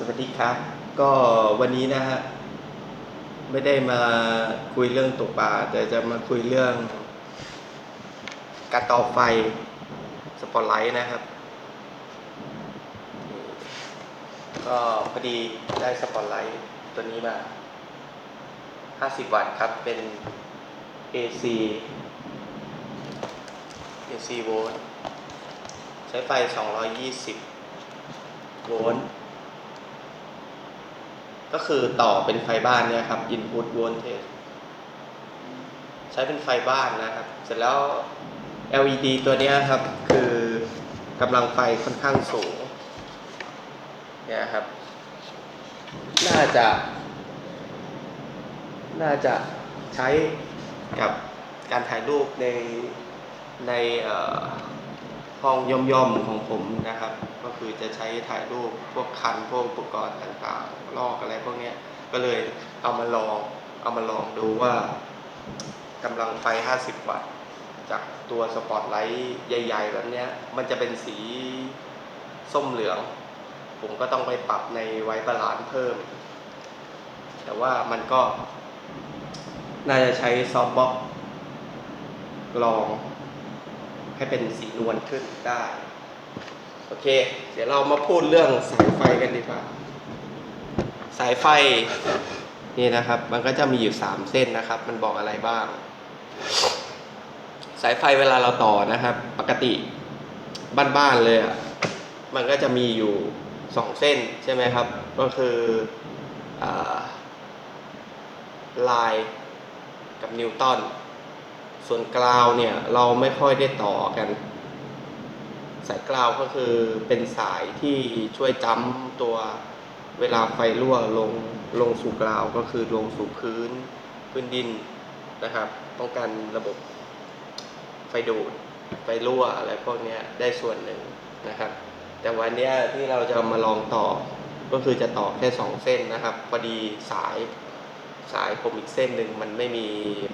สวัสดีครับ ก็วันนี้นะฮะไม่ได้มาคุยเรื่องตกปลาแต่จะมาคุยเรื่องการต่อไฟสปอตไลท์นะครับ ก็พอดีได้สปอตไลท์ตัวนี้มา 50 วัตต์ครับเป็น AC AC โวลต์ใช้ไฟ 220 โวลต์ ก็คือต่อเป็นไฟบ้านเนี่ยครับ input voltage ใช้เป็นไฟบ้านนะครับ เสร็จแล้ว LED ตัวนี้ครับ คือกำลังไฟค่อนข้างสูงเนี่ยครับ น่าจะ น่าจะใช้กับการถ่ายรูปในในเอ่อ ห้องย่อมๆของผมนะครับ ก็คือจะใช้ถ่ายรูปพวกคันพวกอุปกรณ์ต่างๆลอกอะไรพวกนี้ก็เลยเอามาลองเอามาลองดูว่ากำลังไฟ 50 วัตต์จากตัวสปอตไลท์ใหญ่ ๆ แบบนี้มันจะเป็นสีส้มเหลือง ผมก็ต้องไปปรับในไวบาลานซ์เพิ่ม แต่ว่ามันก็ น่าจะใช้ซอฟต์บ็อกลอง ให้เป็นสีนวลขึ้นได้ โอเค เดี๋ยวเรามาพูดเรื่องสายไฟกันดีกว่า สายไฟนี่นะครับ มันก็จะมีอยู่ 3 เส้นนะครับ มันบอกอะไรบ้าง สายไฟเวลาเราต่อนะครับ ปกติบ้านๆเลยอะมันก็จะมีอยู่ 2 เส้นใช่ไหมครับ ก็คืออลายกับนิวตัน ส่วนกราวเนี่ยเราไม่ค่อยได้ต่อกัน สายกราวก็คือเป็นสายที่ช่วยจ้ำตัวเวลาไฟรั่วลงลงสู่กราวก็คือลงสู่พื้นพื้นดินนะครับป้องกันระบบไฟดูดไฟรั่วอะไรพวกนี้ได้ส่วนหนึ่งนะครับ แต่วันนี้ที่เราจะมาลองต่อก็คือจะต่อแค่สองเส้นนะครับพอดีสายสายผมอีกเส้นหนึ่งมันไม่มี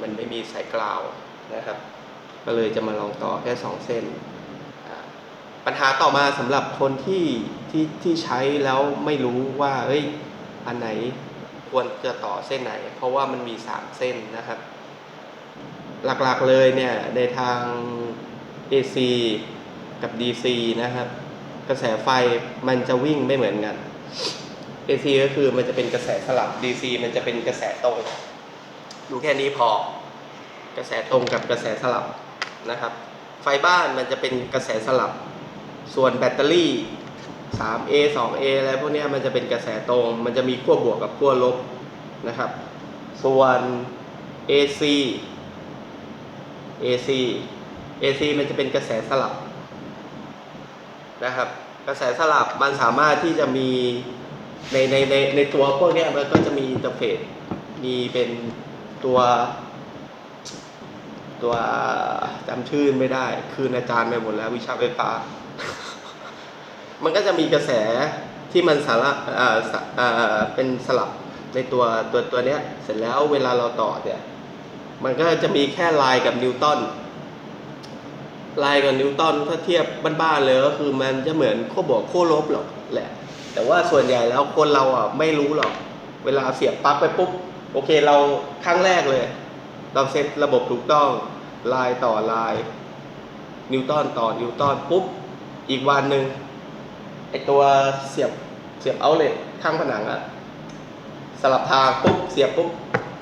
มันไม่มีสายกราว นะครับ ก็เลยจะมาลองต่อแค่สองเส้น ปัญหาต่อมาสำหรับคนที่ที่ที่ใช้แล้วไม่รู้ว่าเอ้ยอันไหนควรจะต่อเส้นไหน เพราะว่ามันมีสามเส้นนะครับ หลักๆเลยเนี่ยในทาง AC กับ DC นะครับ กระแสไฟมันจะวิ่งไม่เหมือนกัน AC ก็คือมันจะเป็นกระแสสลับ DC มันจะเป็นกระแสตรง ดูแค่นี้พอ กระแสตรงกับกระแสสลับนะครับ ไฟบ้านมันจะเป็นกระแสสลับ ส่วนแบตเตอรี่ 3A 2A อะไรพวกนี้มันจะเป็นกระแสตรง มันจะมีขั้วบวกกับขั้วลบนะครับ ส่วน AC AC AC มันจะเป็นกระแสสลับนะครับ กระแสสลับมันสามารถที่จะมีในในในในตัวพวกนี้มันก็จะมีอินเทอร์เฟซมีเป็นตัว ตัวจำชื่อไม่ได้ คืนอาจารย์ไปหมดแล้ววิชาไฟฟ้า มันก็จะมีกระแสที่มันสาระเอ่อสะเอ่อเป็นสลับในตัวตัวตัวเนี้ย เสร็จแล้วเวลาเราต่อเนี่ย มันก็จะมีแค่ลายกับนิวตันลายกับนิวตันถ้าเทียบบ้านๆเลยก็คือมันจะเหมือนขั้วบวกขั้วลบหรอกแหละ แต่ว่าส่วนใหญ่แล้วคนเราอะไม่รู้หรอก เวลาเสียบปลั๊กไปปุ๊บ โอเคเราครั้งแรกเลย เราเซตระบบถูกต้อง ลายต่อลาย นิวตันต่อนิวตันปุ๊บ อีกวันหนึ่งไอตัวเสียบเสียบเอาเลทข้างผนังอะสลับทางปุ๊บเสียบปุ๊บ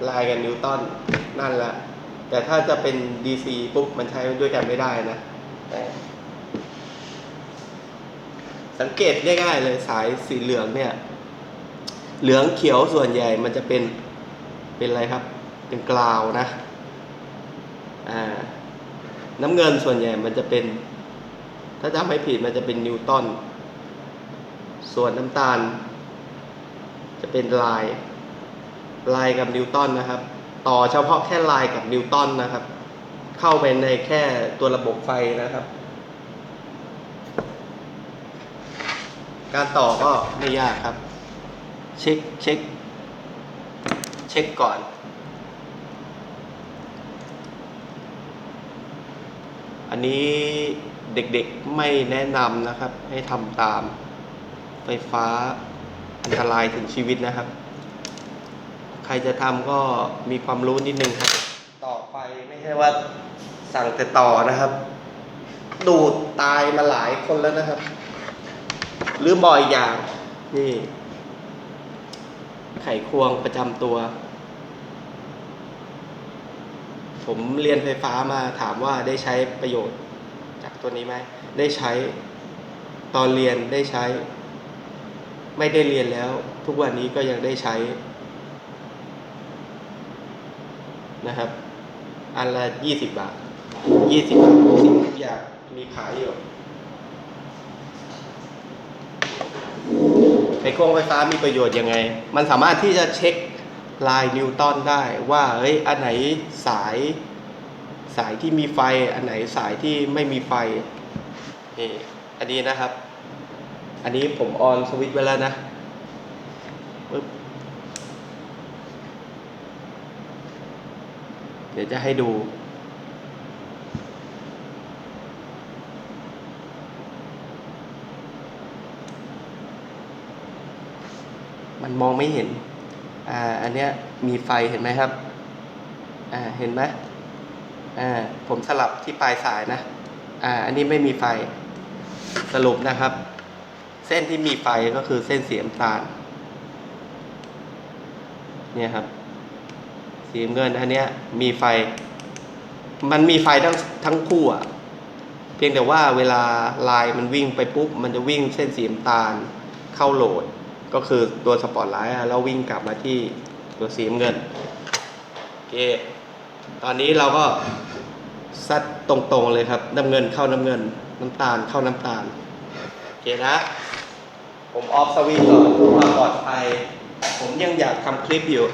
ลายกันนิวตันนั่นแหละ แต่ถ้าจะเป็น DC ปุ๊บมันใช้ด้วยกันไม่ได้นะ สังเกตง่ายๆเลยสายสีเหลืองเนี่ย เหลืองเขียวส่วนใหญ่มันจะเป็นเป็นอะไรครับ เป็นกราวนะ อ่า น้ำเงินส่วนใหญ่มันจะเป็น ถ้าจำไม่ผิดมันจะเป็นนิวตันส่วนน้ำตาล จะเป็นลาย ลายกับนิวตันนะครับ ต่อเฉพาะแค่ลายกับนิวตันนะครับ เข้าไปในแค่ตัวระบบไฟนะครับ การต่อก็ไม่ยากครับ เช็คเช็คเช็คก่อนอัน นี้เด็กๆไม่แนะนำนะครับ ให้ทำตามไฟฟ้าอันตรายถึงชีวิตนะครับ ใครจะทำก็มีความรู้นิดนึงครับ ต่อไปไม่ใช่ว่าสั่งแต่ต่อนะครับ ดูดตายมาหลายคนแล้วนะครับ หรือบ่อยอย่างนี่ ไขควงประจำตัว ผมเรียนไฟฟ้ามาถามว่าได้ใช้ประโยชน์ จากตัวนี้ไหมได้ใช้ตอนเรียนได้ใช้ ไม่ได้เรียนแล้ว ทุกวันนี้ก็ยังได้ใช้นะครับ อันละยี่สิบบาทยี่สิบบาททุกสิ่งทุกอย่างมีขายอยู่ไอโครงไฟฟ้ามีประโยชน์ยังไง มันสามารถที่จะเช็ค ลายนิวตันได้ว่าเฮ้ยอันไหนสายสายที่มีไฟ อันไหนสายที่ไม่มีไฟนี่อันนี้นะครับ อันนี้ผมออนสวิตช์ไว้แล้วนะปึ๊บเดี๋ยวจะให้ดู มันมองไม่เห็น อ่าอันเนี้ยมีไฟเห็นไหมครับอ่าเห็นไหมอ่าผมสลับที่ปลายสายนะอ่าอันนี้ไม่มีไฟสรุปนะครับ เส้นที่มีไฟก็คือเส้นสีน้ำตาลเนี่ยครับ สีเงินอันเนี้ยมีไฟ มันมีไฟทั้งทั้งคู่อะเพียงแต่ว่าเวลาลายมันวิ่งไปปุ๊บ มันจะวิ่งเส้นสีน้ำตาลเข้าโหลด ก็คือตัวสปอตไลท์อะแล้ววิ่งกลับมาที่ตัวสีเงินโอเคตอนนี้เราก็ซัดตรงๆเลยครับ น้ำเงินเข้าน้ำเงิน น้ำตาลเข้าน้ำตาลโอเคนะ ผมออฟสวิตช์ก่อนเพื่อความปลอดภัย ผมยังอยากทำคลิปอยู่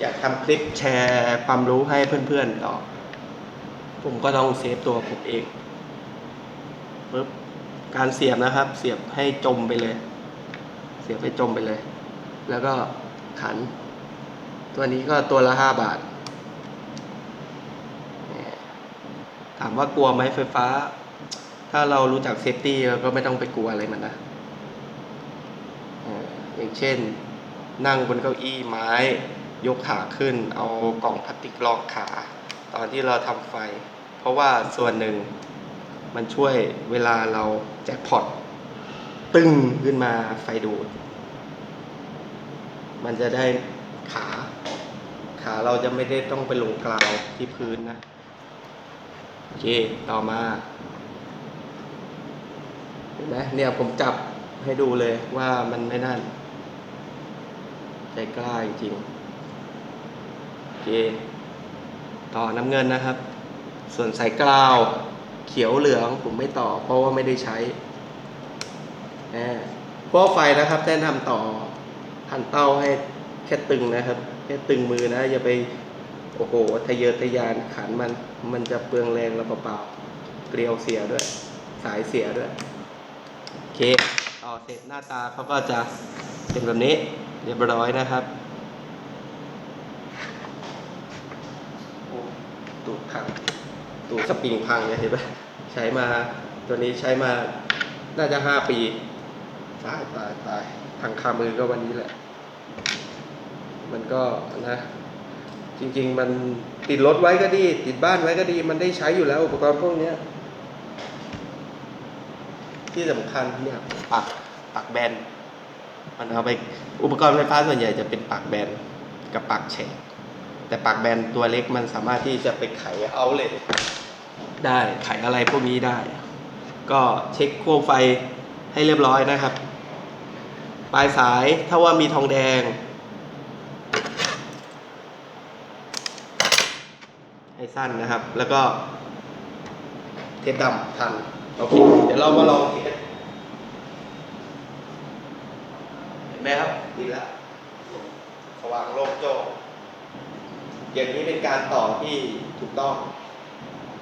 อยากทำคลิปแชร์ความรู้ให้เพื่อนๆต่อ ผมก็ต้องเซฟตัวผมเองปึ๊บการเสียบนะครับ เสียบให้จมไปเลย เสียบให้จมไปเลย แล้วก็ขัน ตัวนี้ก็ตัวละห้าบาท ถามว่ากลัวไหมไฟฟ้า ถ้าเรารู้จักเซฟตี้เราก็ไม่ต้องไปกลัวอะไรมันนะอ่ออย่างเช่น นั่งบนเก้าอี้ไม้ ยกขาขึ้น เอากล่องพลาสติกรองขา ตอนที่เราทำไฟ เพราะว่าส่วนหนึ่งมันช่วยเวลาเราแจ็คพอต ตึงขึ้นมาไฟดูด มันจะได้ขา ขาเราจะไม่ได้ต้องไปลงกลาวที่พื้นนะ โอเค ต่อมาเห็นไหมเนี่ยผมจับให้ดูเลยว่ามันไม่นั่น ใจกล้าจริงโอเค ต่อน้ำเงินนะครับ ส่วนสายกลาว เขียวเหลืองผมไม่ต่อเพราะว่าไม่ได้ใช้ พวกไฟนะครับแนะนำต่อหันเต้าให้แค่ตึงนะครับ แค่ตึงมือนะ อย่าไปโอ้โหทะเยอทะยานขันมันมันจะเปลืองแรงแล้วเปล่าเกลียวเสียด้วย สายเสียด้วย โอเคต่อเสร็จหน้าตาเขาก็จะเป็นแบบนี้เรียบร้อยนะครับตูดพังตูดสปริงพังเลยเห็นไหมใช้มาตัวนี้ใช้มาน่าจะห้าปี ตายตายตายพังคามือก็วันนี้แหละ มันก็นะ จริง ๆ มันติดรถไว้ก็ดี ติดบ้านไว้ก็ดี มันได้ใช้อยู่แล้วอุปกรณ์พวกนี้ที่สำคัญเนี่ยปักปักแบน มันเอาไปอุปกรณ์ไฟฟ้าส่วนใหญ่จะเป็นปากแบนกับปากแฉกแต่ปากแบนตัวเล็กมันสามารถที่จะไปไขเอาเลยได้ไขอะไรพวกนี้ได้ ก็เช็คขั้วไฟให้เรียบร้อยนะครับ ปลายสายถ้าว่ามีทองแดง ให้สั้นนะครับ แล้วก็ เทปดำทันโอเคเดี๋ยวเรามาลองเทสเห็นไหมครับติดแล้วสว่างโล่งโจงอย่างนี้เป็นการต่อที่ถูกต้อง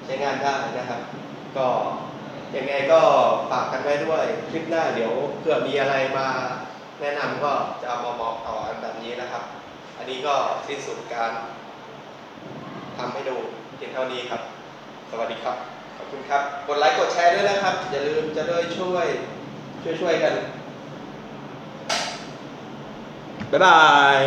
ใช้งานได้นะครับ ก็ยังไงก็ฝากกันไว้ด้วย คลิปหน้าเดี๋ยวเผื่อมีอะไรมา แนะนำก็จะเอามาบอกต่อแบบนี้นะครับ อันนี้ก็สิ้นสุดการทำให้ดูเพียงเท่านี้ครับ สวัสดีครับ ขอบคุณครับ กดไลค์กดแชร์ด้วยนะครับ อย่าลืมจะด้ช่วยช่วยช่วยกัน บ๊ายบาย